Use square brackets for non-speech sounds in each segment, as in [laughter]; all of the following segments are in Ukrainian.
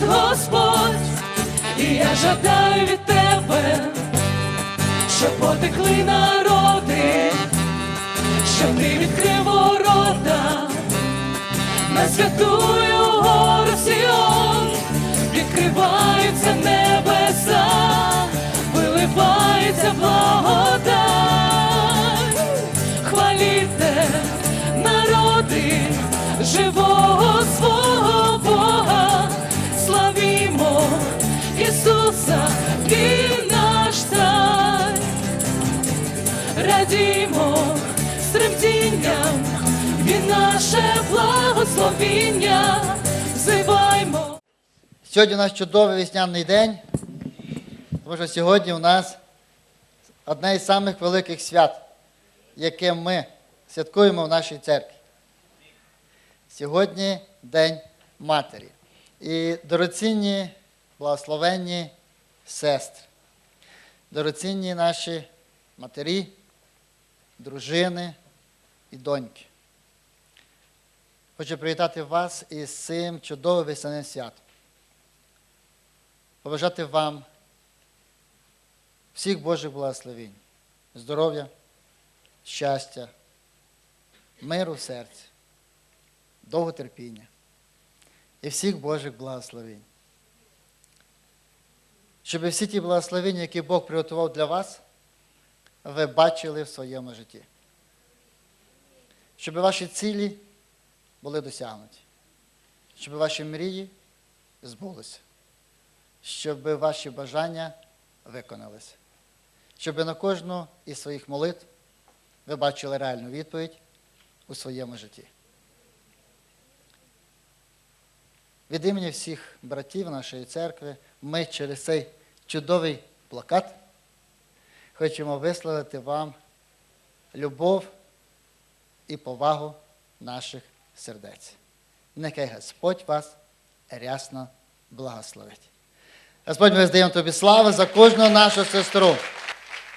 мій Господь, і я жадаю від тебе, щоб потекли народи, щоб ти відкрив ворота. На святую гору Сіон, відкриваються небеса, виливається благодать, хваліте народи живого свого Бога, Ісуса, Він наш цар, радімо з тремтінням, він наше благословіння, взиваймо. Сьогодні у нас чудовий весняний день, тому що сьогодні у нас одне із самих великих свят, яке ми святкуємо в нашій церкві. Сьогодні День Матері. І дорогоцінні, благословенні сестри, дорогоцінні наші матері, дружини і доньки. Хочу привітати вас із цим чудовим весняним святом. Побажати вам всіх Божих благословень, здоров'я, щастя, миру в серці, довготерпіння і всіх Божих благословень. Щоб всі ті благословення, які Бог приготував для вас, ви бачили в своєму житті. Щоб ваші цілі були досягнуті, щоб ваші мрії збулися щоб ваші бажання виконалися, щоб на кожну із своїх молитв ви бачили реальну відповідь у своєму житті. Від імені всіх братів нашої церкви ми через цей чудовий плакат хочемо висловити вам любов і повагу наших сердець. Нехай Господь вас рясно благословить. Господь, ми здаємо тобі славу за кожну нашу сестру.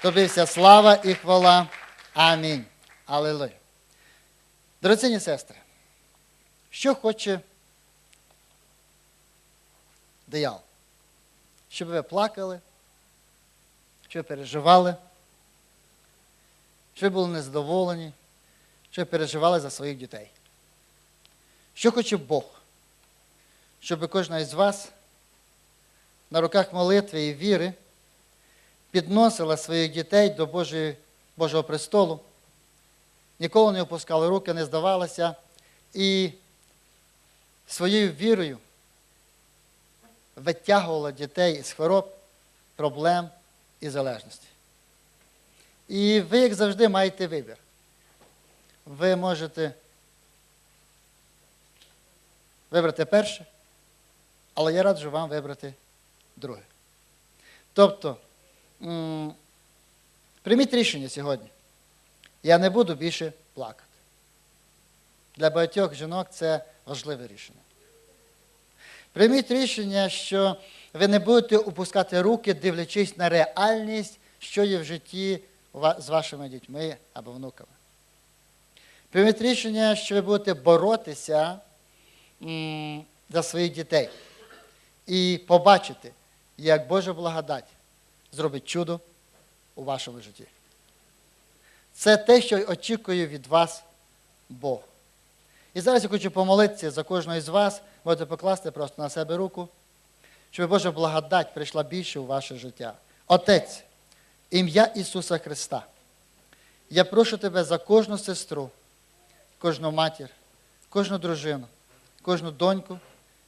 Тобі вся слава і хвала. Амінь. Алілуя. Дорогоцінні сестри, що хоче диявол? Щоб ви плакали, щоб ви переживали, щоб ви були незадоволені, щоб ви переживали за своїх дітей. Що хоче Бог? Щоб кожна із вас на руках молитви і віри підносила своїх дітей до Божої, Божого престолу, ніколи не опускали руки, не здавалася і своєю вірою витягувала дітей із хвороб, проблем і залежності. І ви, як завжди, маєте вибір. Ви можете вибрати перше, але я раджу вам вибрати друге. Тобто, прийміть рішення сьогодні. Я не буду більше плакати. Для багатьох жінок це важливе рішення. Прийміть рішення, що ви не будете опускати руки, дивлячись на реальність, що є в житті з вашими дітьми або внуками. Прийміть рішення, що ви будете боротися за своїх дітей і побачити, як Божа благодать зробить чудо у вашому житті. Це те, що очікує від вас Бог. І зараз я хочу помолитися за кожного з вас, можете покласти просто на себе руку, щоб Божа благодать прийшла більше у ваше життя. Отець, ім'я Ісуса Христа. Я прошу тебе за кожну сестру, кожну матір, кожну дружину, кожну доньку,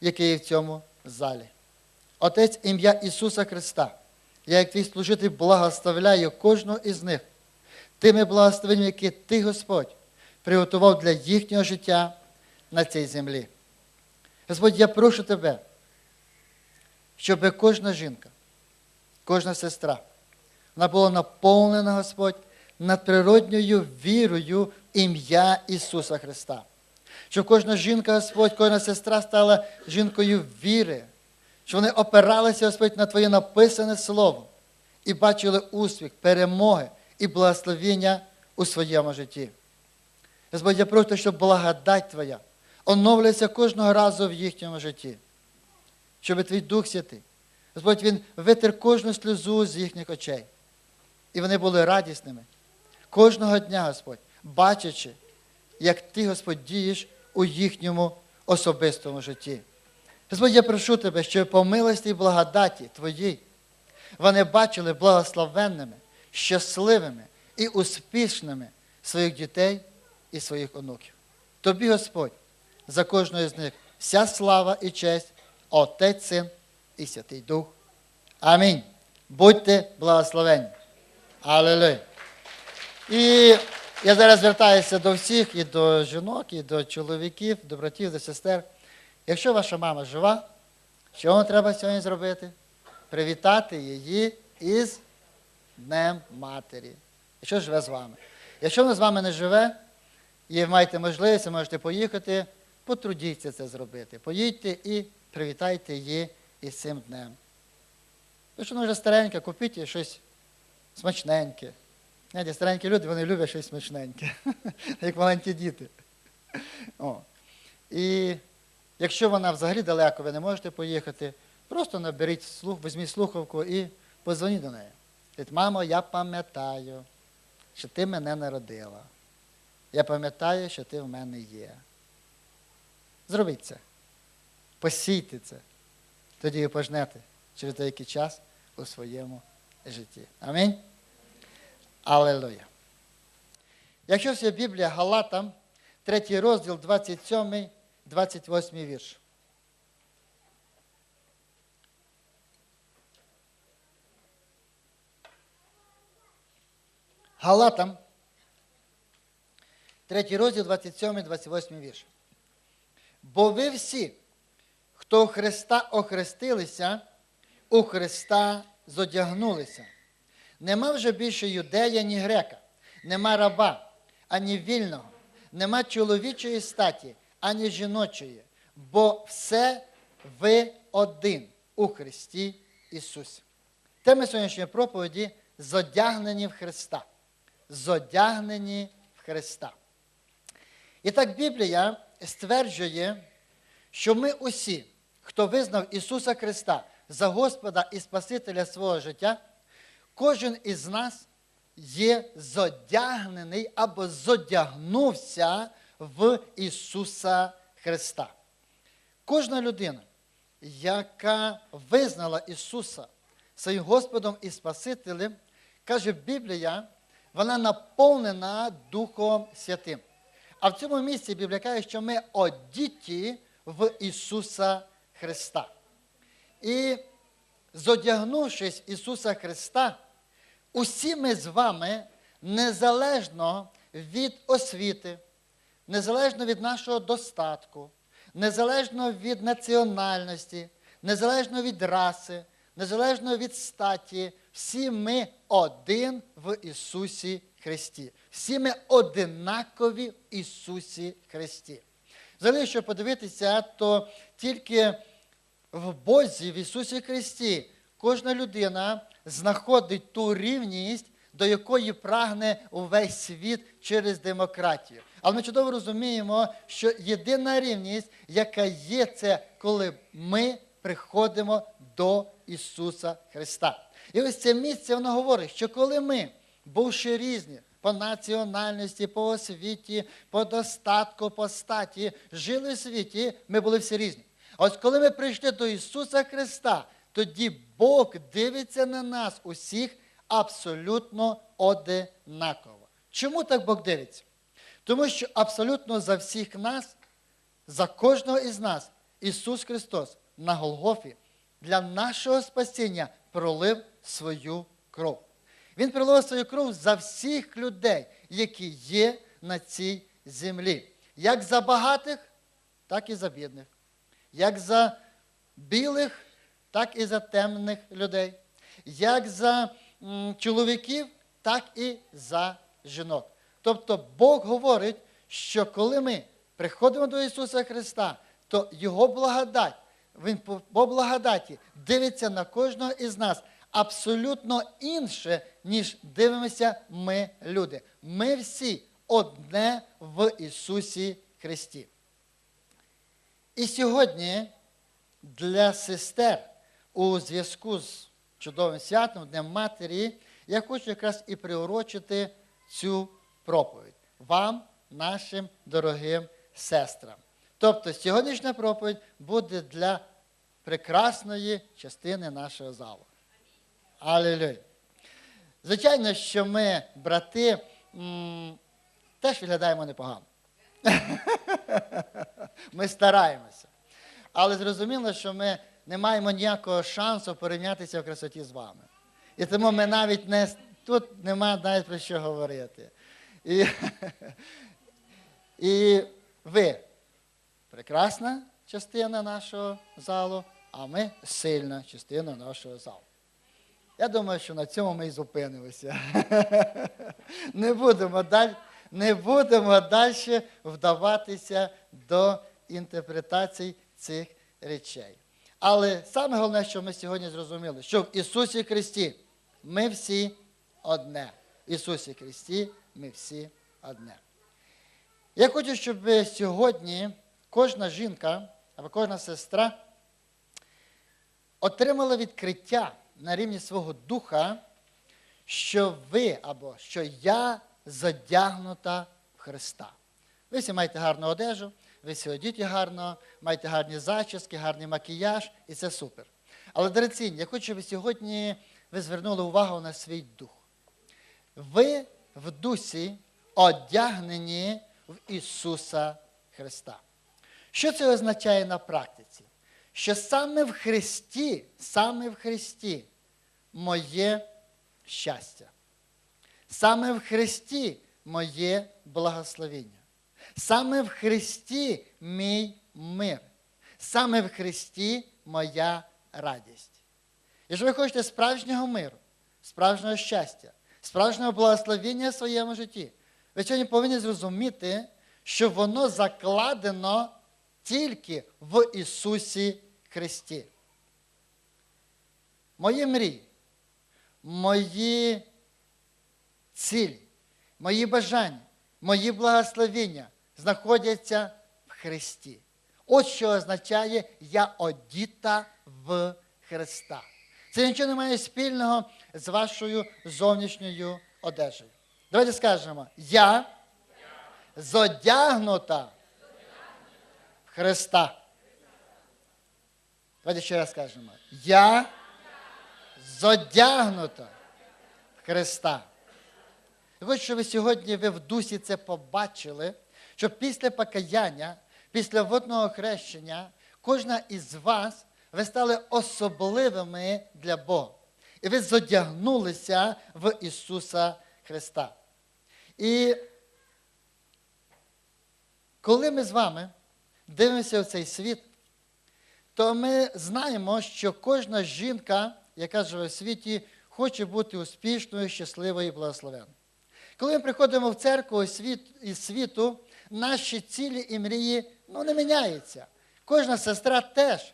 які є в цьому залі. Отець, ім'я Ісуса Христа. Я, як твій служитель, благословляю кожного із них тими благословеннями, які ти, Господь, приготував для їхнього життя на цій землі. Господь, я прошу тебе, щоб кожна жінка, кожна сестра, вона була наповнена, Господь, надприродньою вірою в ім'я Ісуса Христа. Щоб кожна жінка, Господь, кожна сестра стала жінкою віри, що вони опиралися, Господь, на Твоє написане Слово і бачили успіх, перемоги і благословення у своєму житті. Господь, я прошу, щоб благодать Твоя оновлюється кожного разу в їхньому житті, щоб Твій Дух Святий, Господь, Він витер кожну сльозу з їхніх очей. І вони були радісними. Кожного дня, Господь, бачачи, як Ти, Господь, дієш у їхньому особистому житті. Господь, я прошу Тебе, щоб по милості і благодаті Твоїй вони бачили благословенними, щасливими і успішними своїх дітей і своїх онуків. Тобі, Господь, за кожного з них вся слава і честь, Отець, Син і Святий Дух. Амінь. Будьте благословенні. Аллилуйя. І я зараз звертаюся до всіх, і до жінок, і до чоловіків, до братів, до сестер. Якщо ваша мама жива, що вам треба сьогодні зробити? Привітати її із Днем Матері. Якщо живе з вами. Якщо вона з вами не живе, і маєте можливість, можете поїхати, потрудіться це зробити. Поїдьте і привітайте її із цим днем. Якщо вона вже старенька, купіть їй щось смачненьке. Знаєте, старенькі люди, вони люблять щось смачненьке, [laughs] як маленькі діти. О. І якщо вона взагалі далеко, ви не можете поїхати, просто наберіть слух, візьміть слухавку і позвоніть до неї. Мамо, я пам'ятаю, що ти мене народила. Я пам'ятаю, що ти в мене є. Зробіть це. Посійте це. Тоді ви пожнете через деякий час у своєму житті. Амінь. Алелуя. Якщо це Біблія Галатам, 3 розділ, 27, 28 вірш. Галатам, 3 розділ, 27, 28 вірш. Бо ви всі, хто у Христа охрестилися, у Христа зодягнулися. Нема вже більше юдея, ні грека, нема раба, ані вільного, нема чоловічої статі, ані жіночої, бо все ви один у Христі Ісусі. Тема сьогоднішньої проповіді зодягнені в Христа. Зодягнені в Христа. І так Біблія стверджує, що ми усі, хто визнав Ісуса Христа за Господа і Спасителя свого життя, кожен із нас є зодягнений або зодягнувся в Ісуса Христа. Кожна людина, яка визнала Ісуса своїм Господом і Спасителем, каже Біблія, вона наповнена Духом Святим. А в цьому місці Біблія каже, що ми одіті в Ісуса Христа. І зодягнувшись Ісуса Христа, усі ми з вами, незалежно від освіти, незалежно від нашого достатку, незалежно від національності, незалежно від раси, незалежно від статі, всі ми один в Ісусі Христі. Всі ми одинакові в Ісусі Христі. Взагалі, якщо подивитися, то тільки в Бозі, в Ісусі Христі, кожна людина знаходить ту рівність, до якої прагне увесь світ через демократію. Але ми чудово розуміємо, що єдина рівність, яка є, це коли ми приходимо до Ісуса Христа. І ось це місце воно говорить, що коли ми, бувши різні, по національності, по освіті, по достатку, по статі, жили в світі, ми були всі різні. Ось коли ми прийшли до Ісуса Христа, тоді Бог дивиться на нас усіх абсолютно одинаково. Чому так Бог дивиться? Тому що абсолютно за всіх нас, за кожного із нас, Ісус Христос на Голгофі для нашого спасіння пролив свою кров. Він пролив свою кров за всіх людей, які є на цій землі. Як за багатих, так і за бідних. Як за білих, так і за темних людей. Як за чоловіків, так і за жінок. Тобто Бог говорить, що коли ми приходимо до Ісуса Христа, то Його благодать, Він по благодаті дивиться на кожного із нас абсолютно інше, ніж дивимося ми, люди. Ми всі одне в Ісусі Христі. І сьогодні для сестер у зв'язку з чудовим святом Днем Матері я хочу якраз і приурочити цю проповідь вам, нашим дорогим сестрам. Тобто сьогоднішня проповідь буде для прекрасної частини нашого залу. Алілюя. Звичайно, що ми, брати, теж виглядаємо непогано. [laughs] Ми стараємося. Але зрозуміло, що ми не маємо ніякого шансу порівнятися в красоті з вами. І тому ми навіть не тут нема навіть про що говорити. І, [laughs] і ви прекрасна частина нашого залу, а ми сильна частина нашого залу. Я думаю, що на цьому ми і зупинимося. [laughs] Не будемо далі, не будемо далі вдаватися до інтерпретацій цих речей. Але саме головне, що ми сьогодні зрозуміли, що в Ісусі Христі ми всі одне. В Ісусі Христі ми всі одне. Я хочу, щоб сьогодні кожна жінка або кожна сестра отримала відкриття на рівні свого духа, що ви або що я задягнута в Христа. Ви всі маєте гарну одежу, ви всі одіті гарно, маєте гарні зачіски, гарний макіяж, і це супер. Але, дорогоцінні, я хочу, щоб сьогодні ви звернули увагу на свій дух. Ви в дусі одягнені в Ісуса Христа. Що це означає на практиці? Що саме в Христі, саме в Христі моє щастя. Саме в Христі моє благословення. Саме в Христі мій мир. Саме в Христі моя радість. Якщо ви хочете справжнього миру, справжнього щастя, справжнього благословення в своєму житті, ви сьогодні повинні зрозуміти, що воно закладено тільки в Ісусі Христі. Мої мрії, мої цілі, мої бажання, мої благословення знаходяться в Христі. От що означає я одіта в Христа. Це нічого не має спільного з вашою зовнішньою одежею. Давайте скажемо, я зодягнута Христа. Давайте ще раз скажемо. Я зодягнута в Христа. Хочу, щоб ви сьогодні ви в дусі це побачили, що після покаяння, після водного хрещення, кожна із вас ви стали особливими для Бога. І ви зодягнулися в Ісуса Христа. І коли ми з вами дивимося в цей світ, то ми знаємо, що кожна жінка, яка живе в світі, хоче бути успішною, щасливою і благословенною. Коли ми приходимо в церкву із світу, наші цілі і мрії ну, не міняються. Кожна сестра теж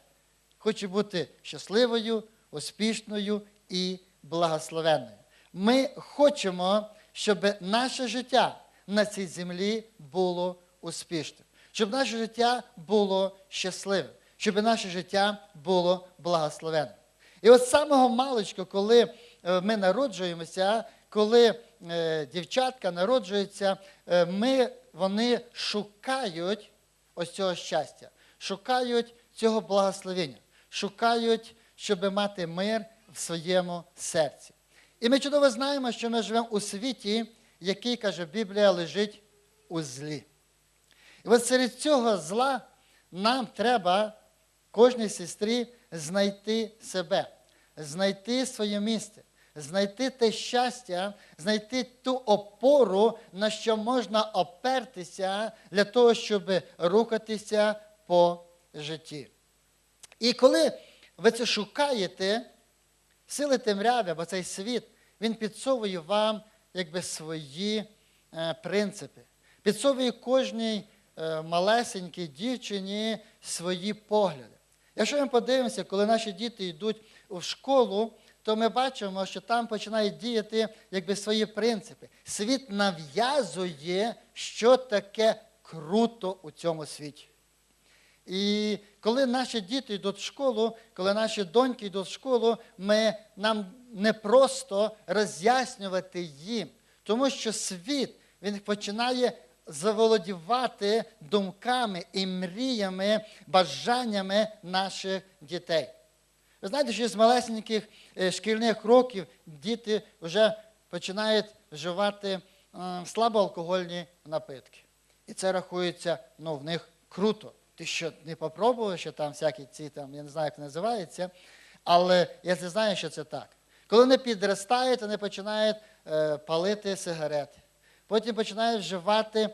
хоче бути щасливою, успішною і благословенною. Ми хочемо, щоб наше життя на цій землі було успішним, щоб наше життя було щасливим, щоб наше життя було благословенним. І от самого маличку, коли е, ми народжуємося, коли е, дівчатка народжується, е, ми, вони шукають ось цього щастя, шукають цього благословення, шукають, щоб мати мир в своєму серці. І ми чудово знаємо, що ми живемо у світі, який, каже Біблія, лежить у злі. І от серед цього зла нам треба кожній сестрі знайти себе, знайти своє місце, знайти те щастя, знайти ту опору, на що можна опертися для того, щоб рухатися по житті. І коли ви це шукаєте, сили темряви, або цей світ, він підсовує вам якби свої е, принципи, підсовує кожній малесенькій дівчині свої погляди. Якщо ми подивимося, коли наші діти йдуть в школу, то ми бачимо, що там починають діяти якби свої принципи. Світ нав'язує, що таке круто у цьому світі. І коли наші діти йдуть в школу, коли наші доньки йдуть в школу, ми, нам не просто роз'яснювати їм, тому що світ він починає заволодівати думками і мріями, бажаннями наших дітей. Ви знаєте, що з малесеньких е, шкільних років діти вже починають вживати е, слабоалкогольні напитки. І це рахується ну, в них круто. Ти що не попробував, що там всякі ці там, я не знаю, як це називається, але я знаю, що це так. Коли вони підростають, вони починають е, палити сигарети. Потім починають вживати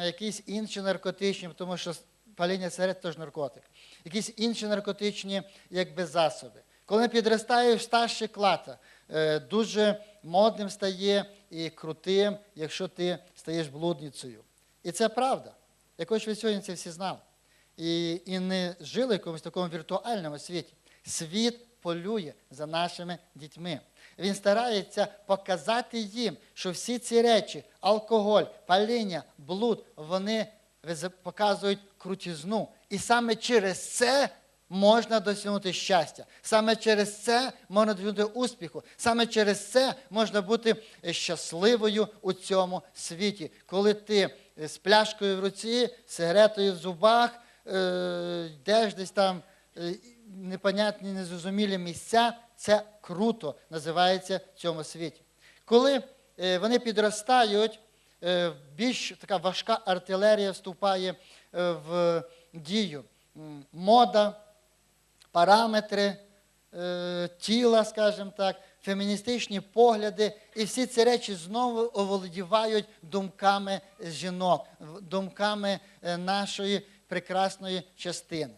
якісь інші наркотичні, тому що паління сигарет теж наркотик. Якісь інші наркотичні якби, засоби. Коли підростають в старші клата, е, дуже модним стає і крутим, якщо ти стаєш блудницею. І це правда. Якось ви сьогодні це всі знали. І, і не жили в якомусь такому віртуальному світі. Світ полює за нашими дітьми. Він старається показати їм, що всі ці речі, алкоголь, паління, блуд, вони показують крутізну. І саме через це можна досягнути щастя. Саме через це можна досягнути успіху. Саме через це можна бути е, щасливою у цьому світі. Коли ти е, з пляшкою в руці, сигаретою в зубах, е, йдеш десь там непонятні, незрозумілі місця, це круто називається в цьому світі. Коли е, вони підростають, е, більш така важка артилерія вступає е, в дію. Мода, параметри тіла, скажімо так, феміністичні погляди, і всі ці речі знову оволодівають думками жінок, думками нашої прекрасної частини.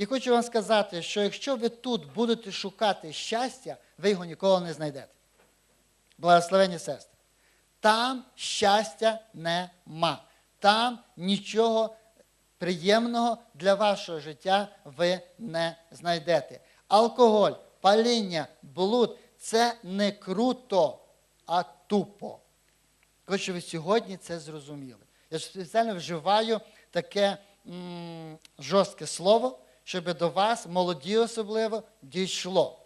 І хочу вам сказати, що якщо ви тут будете шукати щастя, ви його ніколи не знайдете. Благословені сестри. Там щастя нема. Там нічого приємного для вашого життя ви не знайдете. Алкоголь, паління, блуд це не круто, а тупо. Хочу, ви сьогодні це зрозуміли. Я спеціально вживаю таке м, жорстке слово, щоб до вас, молоді особливо, дійшло.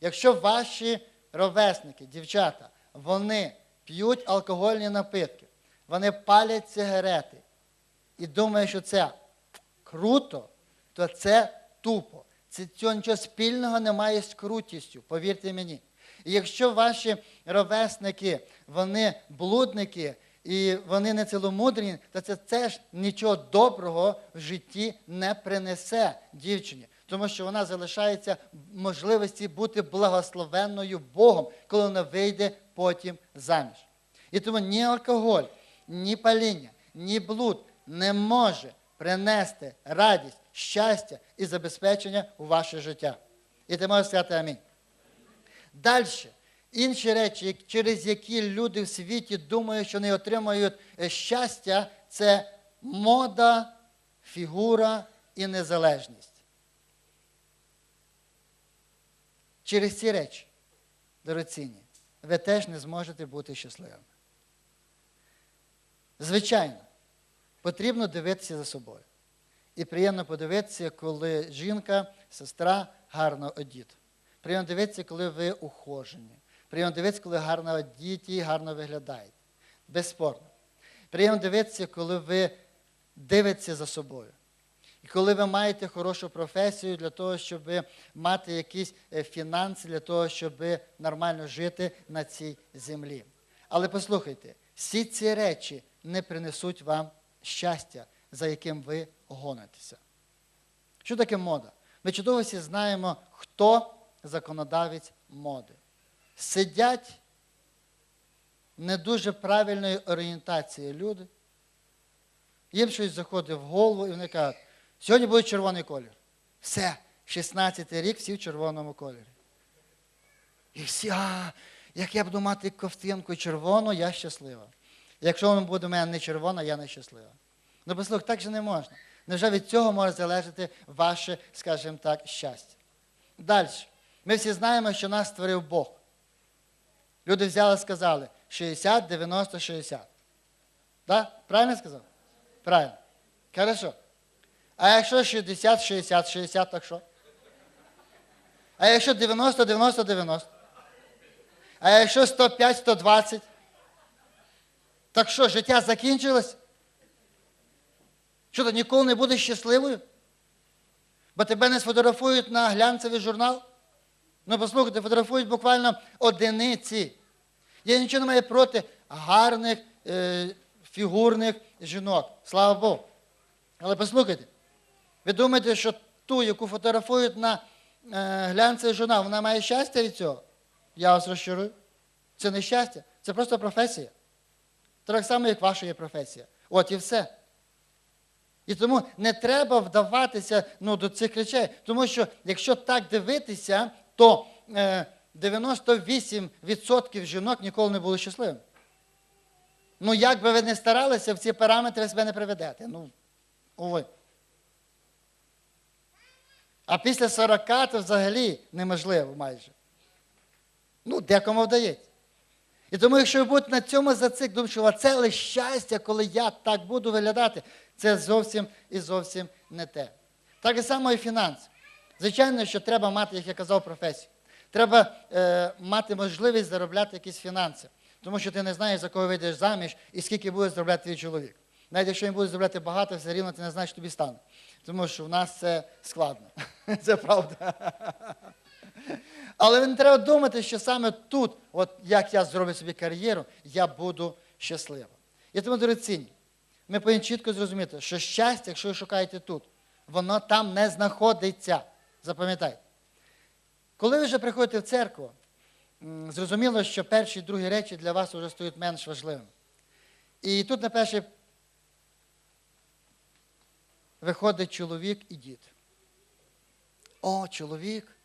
Якщо ваші ровесники, дівчата, вони п'ють алкогольні напитки, вони палять сигарети і думають, що це круто, то це тупо. Це цього нічого спільного немає з крутістю, повірте мені. І якщо ваші ровесники, вони блудники і вони не ціломудрені, то це теж нічого доброго в житті не принесе дівчині. Тому що вона залишається можливості бути благословенною Богом, коли вона вийде потім заміж. І тому ні алкоголь, ні паління, ні блуд не може принести радість, щастя і забезпечення у ваше життя. І ти можеш сказати амінь. Далі. Інші речі, через які люди в світі думають, що не отримають е, щастя, це мода, фігура і незалежність. Через ці речі, дорогоцінні, ви теж не зможете бути щасливими. Звичайно, потрібно дивитися за собою. І приємно подивитися, коли жінка, сестра гарно одіта. Приємно дивитися, коли ви ухожені. Приємно дивитися, коли гарно одіті і гарно виглядаєте. Безспорно. Приємно дивитися, коли ви дивитеся за собою. І коли ви маєте хорошу професію для того, щоб мати якісь е, фінанси, для того, щоб нормально жити на цій землі. Але послухайте, всі ці речі не принесуть вам щастя, за яким ви гонитеся. Що таке мода? Ми чудово всі знаємо, хто законодавець моди. Сидять не дуже правильної орієнтації люди. Їм щось заходить в голову, і вони кажуть, сьогодні буде червоний колір. Все, 16-й рік всі в червоному кольорі. І всі, а, як я буду мати ковтинку червону, я щаслива. Якщо вона буде в мене не червона, я не щаслива. Ну, послухай, так же не можна. Невже від цього може залежати ваше, скажімо так, щастя? Далі. Ми всі знаємо, що нас створив Бог. Люди взяли і сказали 60, 90, 60. Да? Правильно сказав? Правильно. Хорошо. А якщо 60, 60, 60, так що? А якщо 90, 90, 90? А якщо 105, 120? Так що, життя закінчилось? Що ти ніколи не будеш щасливою? Бо тебе не сфотографують на глянцевий журнал? Ну, послухайте, фотографують буквально одиниці. Я нічого не маю проти гарних, е, фігурних жінок. Слава Богу. Але послухайте, ви думаєте, що ту, яку фотографують на е, глянцевий журнал, вона має щастя від цього? Я вас розчарую. Це не щастя, це просто професія. Так само, як ваша є професія. От і все. І тому не треба вдаватися ну, до цих речей. Тому що якщо так дивитися, то е, 98% жінок ніколи не були щасливими. Ну, як би ви не старалися, в ці параметри себе не приведете. Ну, увы. А після 40 то взагалі неможливо майже. Ну, декому вдається. І тому, якщо ви будете на цьому зацик, думати, що це лише щастя, коли я так буду виглядати, це зовсім і зовсім не те. Так і само і фінанси. Звичайно, що треба мати, як я казав, професію. Треба е, мати можливість заробляти якісь фінанси. Тому що ти не знаєш, за кого вийдеш заміж і скільки буде заробляти твій чоловік. Навіть якщо він буде заробляти багато, все рівно ти не знаєш, що тобі стане. Тому що в нас це складно. [laughs] Це правда. Але не треба думати, що саме тут, от як я зроблю собі кар'єру, я буду щаслива. І тому, дорогоцінні, ми повинні чітко зрозуміти, що щастя, якщо ви шукаєте тут, воно там не знаходиться. Запам'ятайте. Коли ви вже приходите в церкву, зрозуміло, що перші і другі речі для вас вже стають менш важливими. І тут на перший виходить чоловік і дід. О, чоловік,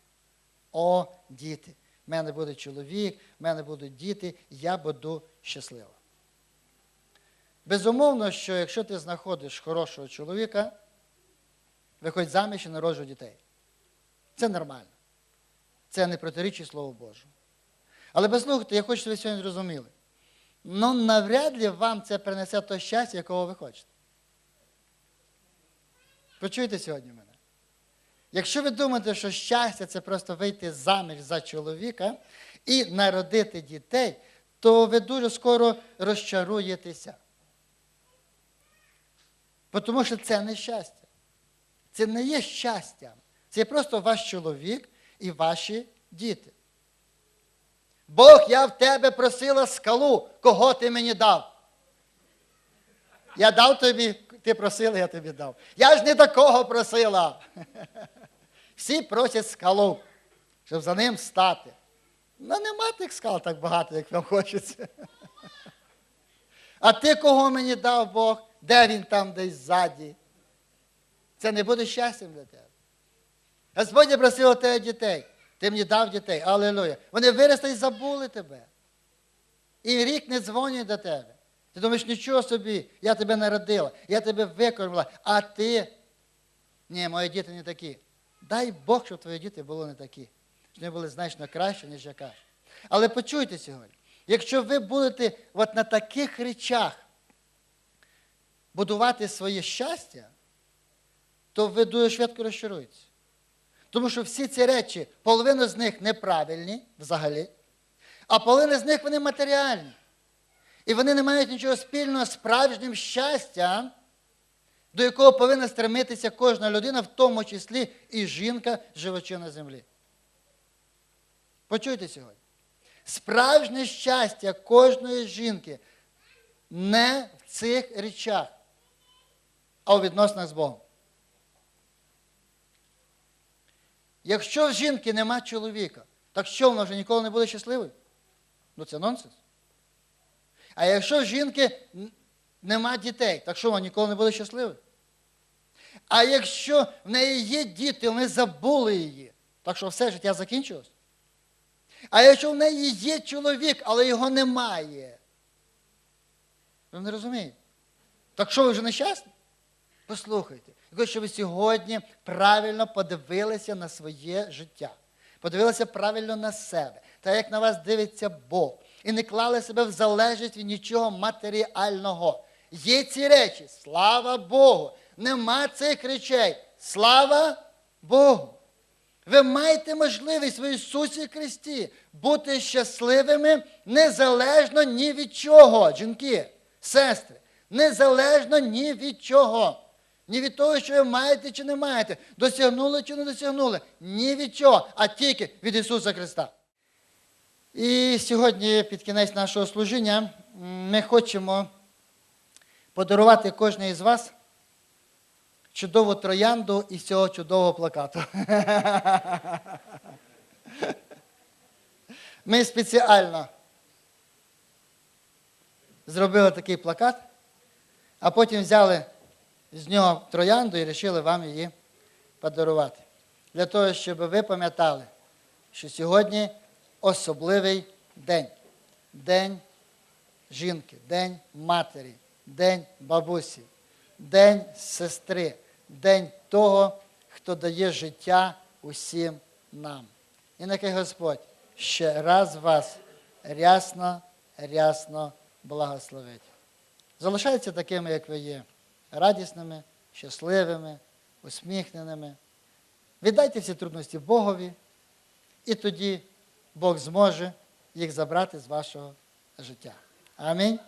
о, діти. В мене буде чоловік, в мене будуть діти, я буду щаслива. Безумовно, що якщо ти знаходиш хорошого чоловіка, виходь заміж і народжуй дітей. Це нормально. Це не протирічить Слову Божому. Але послухайте, я хочу, щоб ви сьогодні зрозуміли. Ну, навряд ли вам це принесе то щастя, якого ви хочете. Почуйте сьогодні мене. Якщо ви думаєте, що щастя це просто вийти заміж за чоловіка і народити дітей, то ви дуже скоро розчаруєтеся. Тому що це не щастя. Це не є щастям. Це просто ваш чоловік і ваші діти. Бог, я в тебе просила скалу, кого ти мені дав? Я дав тобі, ти просила, я тобі дав. Я ж не такого просила. [laughs] Всі просять скалу, щоб за ним стати. Ну, нема тих скал так багато, як вам хочеться. А ти кого мені дав Бог? Де він там десь ззаді? Це не буде щастям для тебе. Господь я просив у тебе дітей. Ти мені дав дітей. Аллилуйя. Вони виросли і забули тебе. І рік не дзвонять до тебе. Ти думаєш, нічого собі, я тебе народила, я тебе викормила, а ти. Ні, мої діти не такі. Дай Бог, щоб твої діти були не такі. Щоб вони були значно краще, ніж яка. Але почуйте сьогодні, якщо ви будете от на таких речах будувати своє щастя, то ви дуже швидко розчаруєтеся. Тому що всі ці речі, половина з них неправильні взагалі, а половина з них вони матеріальні. І вони не мають нічого спільного з справжнім щастям, до якого повинна стремитися кожна людина, в тому числі і жінка, живучи на землі. Почуйте сьогодні. Справжнє щастя кожної жінки не в цих речах, а у відносинах з Богом. Якщо в жінки нема чоловіка, так що вона вже ніколи не буде щасливою? Ну це нонсенс. А якщо в жінки нема дітей, так що вона ніколи не буде щасливою? А якщо в неї є діти, вони забули її, так що все життя закінчилось? А якщо в неї є чоловік, але його немає, ви не розумієте? Так що ви вже нещасні? Послухайте, хочу, щоб ви сьогодні правильно подивилися на своє життя. подивилися правильно на себе, так як на вас дивиться Бог, і не клали себе в залежність від нічого матеріального. Є ці речі, слава Богу. Нема цих речей. Слава Богу. Ви маєте можливість в Ісусі Христі бути щасливими незалежно ні від чого, жінки, сестри, незалежно ні від чого. Ні від того, що ви маєте чи не маєте, досягнули чи не досягнули, ні від чого, а тільки від Ісуса Христа. І сьогодні, під кінець нашого служіння, ми хочемо подарувати кожній із вас чудову троянду із цього чудового плакату. [laughs] Ми спеціально зробили такий плакат, а потім взяли з нього троянду і вирішили вам її подарувати. Для того, щоб ви пам'ятали, що сьогодні особливий день. День жінки, день матері, день бабусі, день сестри, день того, хто дає життя усім нам. І нехай Господь ще раз вас рясно, рясно благословить. Залишайтеся такими, як ви є, радісними, щасливими, усміхненими. Віддайте всі трудності Богові, і тоді Бог зможе їх забрати з вашого життя. Амінь.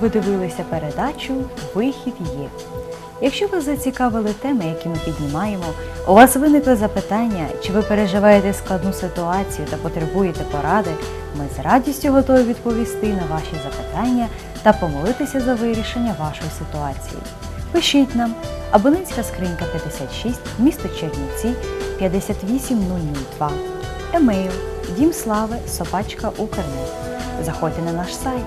Ви дивилися передачу Вихід є. Якщо вас зацікавили теми, які ми піднімаємо, у вас виникли запитання, чи ви переживаєте складну ситуацію та потребуєте поради, ми з радістю готові відповісти на ваші запитання та помолитися за вирішення вашої ситуації. Пишіть нам абонентська скринька 56, місто Чернівці 58002, емейл дімслави собачка Укрнет. Заходьте на наш сайт